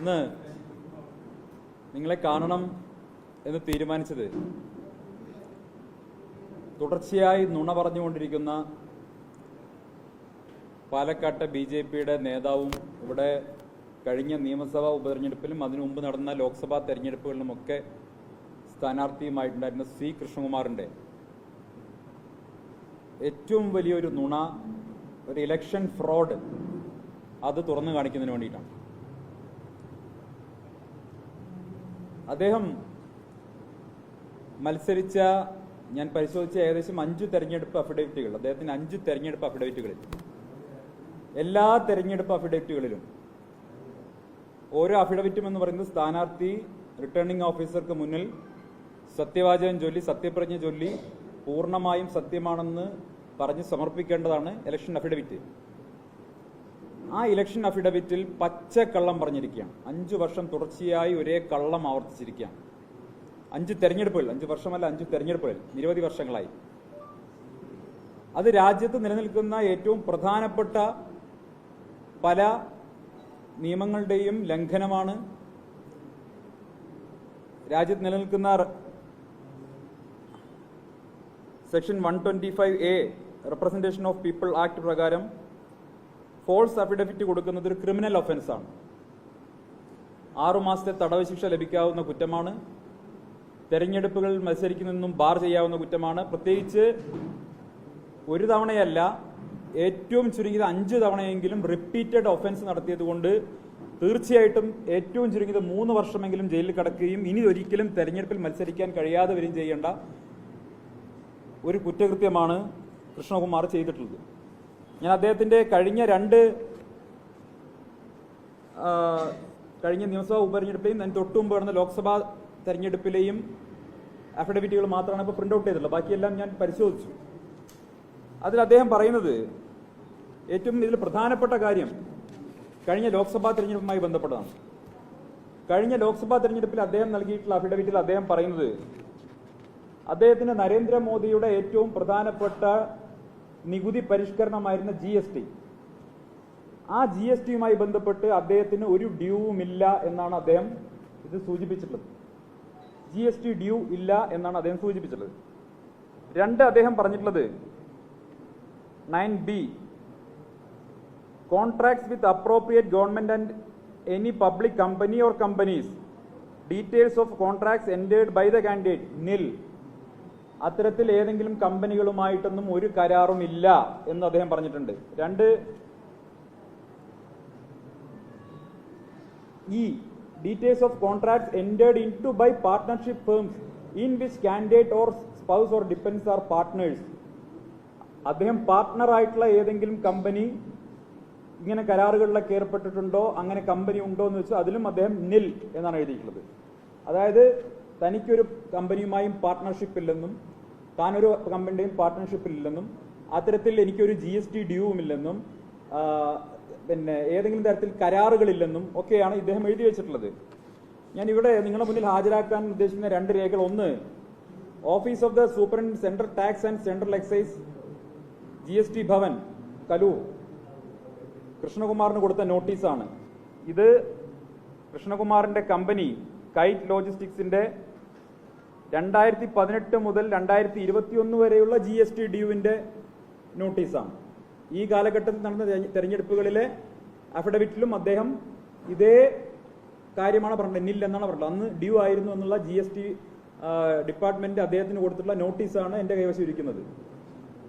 ഇന്ന് നിങ്ങളെ കാണണം എന്ന് തീരുമാനിച്ചത് തുടർച്ചയായി നുണ പറഞ്ഞുകൊണ്ടിരിക്കുന്ന പാലക്കാട്ടെ ബി ജെ പിയുടെ നേതാവും ഇവിടെ കഴിഞ്ഞ നിയമസഭാ ഉപതെരഞ്ഞെടുപ്പിലും അതിനു മുമ്പ് നടന്ന ലോക്സഭാ തെരഞ്ഞെടുപ്പുകളിലുമൊക്കെ സ്ഥാനാർത്ഥിയുമായിട്ടുണ്ടായിരുന്ന സി കൃഷ്ണകുമാറിന്റെ ഏറ്റവും വലിയൊരു നുണ ഒരു ഇലക്ഷൻ ഫ്രോഡ് അത് തുറന്നു കാണിക്കുന്നതിന് വേണ്ടിയിട്ടാണ്. അദ്ദേഹം മത്സരിച്ച ഞാൻ പരിശോധിച്ച ഏകദേശം അഞ്ച് തെരഞ്ഞെടുപ്പ് അഫിഡവിറ്റുകൾ അദ്ദേഹത്തിന് അഞ്ച് തെരഞ്ഞെടുപ്പ് അഫിഡവിറ്റുകളിൽ എല്ലാ തെരഞ്ഞെടുപ്പ് അഫിഡവിറ്റുകളിലും ഓരോ അഫിഡവിറ്റും എന്ന് പറയുന്നത് സ്ഥാനാർത്ഥി റിട്ടേണിംഗ് ഓഫീസർക്ക് മുന്നിൽ സത്യവാചകം ചൊല്ലി സത്യപ്രജ്ഞ ചൊല്ലി പൂർണമായും സത്യമാണെന്ന് പറഞ്ഞ് സമർപ്പിക്കേണ്ടതാണ് ഇലക്ഷൻ അഫിഡവിറ്റ് ആ ഇലക്ഷൻ അഫിഡവിറ്റിൽ പച്ച കള്ളം പറഞ്ഞിരിക്കുകയാണ്. അഞ്ചു വർഷം തുടർച്ചയായി ഒരേ കള്ളം ആവർത്തിച്ചിരിക്കുകയാണ്. അഞ്ച് തെരഞ്ഞെടുപ്പുകൾ അഞ്ച് വർഷമല്ല അഞ്ച് തെരഞ്ഞെടുപ്പുകൾ നിരവധി വർഷങ്ങളായി. അത് രാജ്യത്ത് നിലനിൽക്കുന്ന ഏറ്റവും പ്രധാനപ്പെട്ട പല നിയമങ്ങളുടെയും ലംഘനമാണ് രാജ്യത്ത് നിലനിൽക്കുന്ന section one twenty five A representation of people act പ്രകാരം ഫോൾസ് അഫിഡവിറ്റ് കൊടുക്കുന്നത് ഒരു ക്രിമിനൽ ഒഫൻസാണ്. ആറുമാസത്തെ തടവ് ശിക്ഷ ലഭിക്കാവുന്ന കുറ്റമാണ്. തെരഞ്ഞെടുപ്പുകൾ മത്സരിക്കുന്നതെന്നും ബാർ ചെയ്യാവുന്ന കുറ്റമാണ്. പ്രത്യേകിച്ച് ഒരു തവണയല്ല ഏറ്റവും ചുരുങ്ങിയത് അഞ്ച് തവണയെങ്കിലും റിപ്പീറ്റഡ് ഒഫൻസ് നടത്തിയത് കൊണ്ട് തീർച്ചയായിട്ടും ഏറ്റവും ചുരുങ്ങിയത് മൂന്ന് വർഷമെങ്കിലും ജയിലിൽ കിടക്കുകയും ഇനി ഒരിക്കലും തെരഞ്ഞെടുപ്പിൽ മത്സരിക്കാൻ കഴിയാതെ വരികയും ചെയ്യേണ്ട ഒരു കുറ്റകൃത്യമാണ് കൃഷ്ണകുമാർ ചെയ്തിട്ടുള്ളത്. ഞാൻ അദ്ദേഹത്തിന്റെ കഴിഞ്ഞ രണ്ട് കഴിഞ്ഞ നിയമസഭാ ഉപതെരഞ്ഞെടുപ്പിലെയും ഞാൻ തൊട്ടു മുമ്പ് നടന്ന ലോക്സഭാ തെരഞ്ഞെടുപ്പിലെയും അഫിഡവിറ്റുകൾ മാത്രമാണ് ഇപ്പോൾ പ്രിന്റ് ഔട്ട് ചെയ്തിട്ടുള്ളത്. ബാക്കിയെല്ലാം ഞാൻ പരിശോധിച്ചു. അതിൽ അദ്ദേഹം പറയുന്നത് ഏറ്റവും ഇതിൽ പ്രധാനപ്പെട്ട കാര്യം കഴിഞ്ഞ ലോക്സഭാ തെരഞ്ഞെടുപ്പുമായി ബന്ധപ്പെട്ടതാണ്. കഴിഞ്ഞ ലോക്സഭാ തെരഞ്ഞെടുപ്പിൽ അദ്ദേഹം നൽകിയിട്ടുള്ള അഫിഡവിറ്റിൽ അദ്ദേഹം പറയുന്നത് അദ്ദേഹത്തിന് നരേന്ദ്രമോദിയുടെ ഏറ്റവും പ്രധാനപ്പെട്ട നികുതി പരിഷ്കരണമായിരുന്ന ജി എസ് ടി ആ ജി എസ് ടിയുമായി ബന്ധപ്പെട്ട് അദ്ദേഹത്തിന് ഒരു ഡ്യൂവുമില്ല എന്നാണ് അദ്ദേഹം ഇത് സൂചിപ്പിച്ചിട്ടുള്ളത്. ജി എസ് ടി ഡ്യൂ ഇല്ല എന്നാണ് അദ്ദേഹം സൂചിപ്പിച്ചിട്ടുള്ളത്. രണ്ട് അദ്ദേഹം പറഞ്ഞിട്ടുള്ളത് nine B. Contracts with appropriate government and any public company or companies. Details of contracts ended by the candidate. Nil. അത്തരത്തിൽ ഏതെങ്കിലും കമ്പനികളുമായിട്ടൊന്നും ഒരു കരാറും ഇല്ല എന്ന് അദ്ദേഹം പറഞ്ഞിട്ടുണ്ട്. രണ്ട് ഈ details of contracts ended into by partnership firms in which candidate or spouse or dependents are partners അദ്ദേഹം പാർട്ട്ണർ ആയിട്ടുള്ള ഏതെങ്കിലും കമ്പനി ഇങ്ങനെ കരാറുകളിലൊക്കെ ഏർപ്പെട്ടിട്ടുണ്ടോ അങ്ങനെ കമ്പനി ഉണ്ടോ എന്ന് വെച്ചാൽ അതിലും അദ്ദേഹം നിൽ എന്നാണ് എഴുതിയിട്ടുള്ളത്. അതായത് തനിക്കൊരു കമ്പനിയുമായും പാർട്ട്ണർഷിപ്പ് ഇല്ലെന്നും താനൊരു കമ്പനിയുടെയും പാർട്ട്ണർഷിപ്പ് ഇല്ലെന്നും അത്തരത്തിൽ എനിക്കൊരു ജി എസ് ടി ഡ്യൂവുമില്ലെന്നും പിന്നെ ഏതെങ്കിലും തരത്തിൽ കരാറുകളില്ലെന്നും ഒക്കെയാണ് ഇദ്ദേഹം എഴുതി വെച്ചിട്ടുള്ളത്. ഞാൻ ഇവിടെ നിങ്ങളുടെ മുന്നിൽ ഹാജരാക്കാൻ ഉദ്ദേശിക്കുന്ന രണ്ട് രേഖകൾ. ഒന്ന് office of the superintendent central tax and central excise G S T Bhavan Kaloor. കൃഷ്ണകുമാറിന് കൊടുത്ത നോട്ടീസാണ്. ഇത് കൃഷ്ണകുമാറിന്റെ കമ്പനി കൈറ്റ് ലോജിസ്റ്റിക്സിന്റെ രണ്ടായിരത്തി പതിനെട്ട് മുതൽ രണ്ടായിരത്തി ഇരുപത്തിയൊന്ന് വരെയുള്ള ജി എസ് ടി ഡ്യൂവിന്റെ നോട്ടീസാണ്. ഈ കാലഘട്ടത്തിൽ നടന്ന തെരഞ്ഞ- തെരഞ്ഞെടുപ്പുകളിലെ അഫിഡവിറ്റിലും അദ്ദേഹം ഇതേ കാര്യമാണ് പറഞ്ഞത്. എന്നാണ് പറഞ്ഞത്. അന്ന് ഡ്യൂ ആയിരുന്നു എന്നുള്ള ജി എസ് ടി ഡിപ്പാർട്ട്മെന്റ് അദ്ദേഹത്തിന് കൊടുത്തിട്ടുള്ള നോട്ടീസാണ് എന്റെ കൈവശം ഇരിക്കുന്നത്.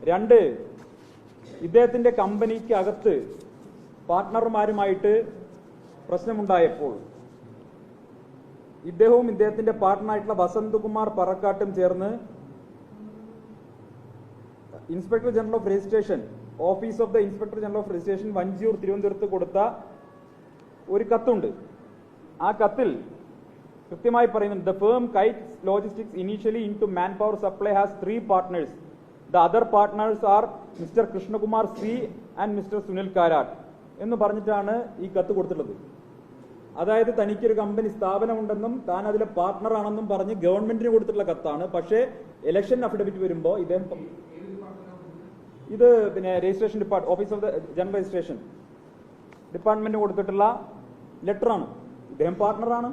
രണ്ട് ഇദ്ദേഹത്തിന്റെ കമ്പനിക്ക് അകത്ത് പാർട്ട്ണർമാരുമായിട്ട് പ്രശ്നമുണ്ടായപ്പോൾ ഇദ്ദേഹവും ഇദ്ദേഹത്തിന്റെ പാർട്ട്ണറായിട്ടുള്ള വസന്തകുമാർ പറക്കാട്ടും ചേർന്ന് inspector general of registration office of the inspector general of registration Vanchiyoor തിരുവനന്തപുരത്ത് കൊടുത്ത ഒരു കത്തുണ്ട്. ആ കത്തിൽ കൃത്യമായി പറയുന്നുണ്ട് the firm Kite logistics initially into manpower supply has three partners the other partners are Mr Krishnakumar C and Mr Sunil Karat എന്ന് പറഞ്ഞിട്ടാണ് ഈ കത്ത് കൊടുത്തിട്ടുള്ളത്. അതായത് തനിക്കൊരു കമ്പനി സ്ഥാപനമുണ്ടെന്നും താൻ അതിലെ പാർട്ണർ ആണെന്നും പറഞ്ഞ് ഗവൺമെന്റിന് കൊടുത്തിട്ടുള്ള കത്താണ്. പക്ഷേ ഇലക്ഷൻ അഫിഡവിറ്റ് വരുമ്പോൾ ഇദ്ദേഹം ഇത് പിന്നെ registration depart office of the general registration department കൊടുത്തിട്ടുള്ള ലെറ്ററാണ് ഇദ്ദേഹം പാർട്ണറാണ്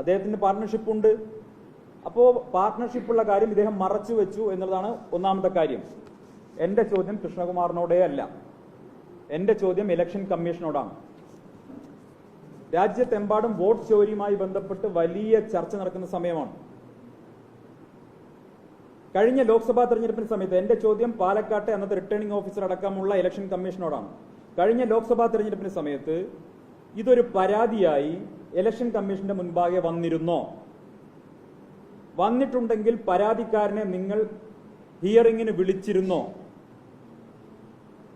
അദ്ദേഹത്തിന് പാർട്ണർഷിപ്പ് ഉണ്ട്. അപ്പോ പാർട്ണർഷിപ്പുള്ള കാര്യം ഇദ്ദേഹം മറച്ചു വെച്ചു എന്നുള്ളതാണ് ഒന്നാമത്തെ കാര്യം. എന്റെ ചോദ്യം കൃഷ്ണകുമാറിനോടേ അല്ല. എന്റെ ചോദ്യം ഇലക്ഷൻ കമ്മീഷനോടാണ് രാജ്യത്തെമ്പാടും വോട്ട് ചോരിയുമായി ബന്ധപ്പെട്ട് വലിയ ചർച്ച നടക്കുന്ന സമയമാണ്. കഴിഞ്ഞ ലോക്സഭാ തെരഞ്ഞെടുപ്പിന് സമയത്ത് എന്റെ ചോദ്യം പാലക്കാട്ടെ അന്നത്തെ റിട്ടേണിംഗ് ഓഫീസർ അടക്കമുള്ള ഇലക്ഷൻ കമ്മീഷനോടാണ് കഴിഞ്ഞ ലോക്സഭാ തെരഞ്ഞെടുപ്പിന് സമയത്ത് ഇതൊരു പരാതിയായി ഇലക്ഷൻ കമ്മീഷന്റെ മുൻപാകെ വന്നിരുന്നോ? വന്നിട്ടുണ്ടെങ്കിൽ പരാതിക്കാരനെ നിങ്ങൾ ഹിയറിംഗിന് വിളിച്ചിരുന്നോ?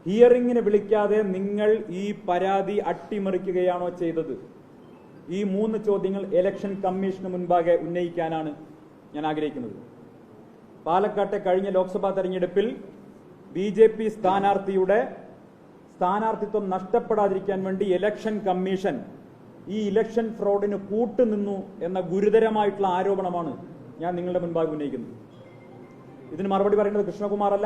ഹിയറിംഗിന് വിളിക്കാതെ നിങ്ങൾ ഈ പരാതി അട്ടിമറിക്കുകയാണോ ചെയ്തത്? ഈ മൂന്ന് ചോദ്യങ്ങൾ ഇലക്ഷൻ കമ്മീഷന് മുൻപാകെ ഉന്നയിക്കാനാണ് ഞാൻ ആഗ്രഹിക്കുന്നത്. പാലക്കാട്ടെ കഴിഞ്ഞ ലോക്സഭാ തെരഞ്ഞെടുപ്പിൽ ബി ജെ പി സ്ഥാനാർത്ഥിയുടെ സ്ഥാനാർത്ഥിത്വം നഷ്ടപ്പെടാതിരിക്കാൻ വേണ്ടി ഇലക്ഷൻ കമ്മീഷൻ ഈ ഇലക്ഷൻ ഫ്രോഡിന് കൂട്ടുനിന്നു എന്ന ഗുരുതരമായിട്ടുള്ള ആരോപണമാണ് ഞാൻ നിങ്ങളുടെ മുൻപാകെ ഉന്നയിക്കുന്നത്. ഇതിന് മറുപടി പറയുന്നത് കൃഷ്ണകുമാർ അല്ല.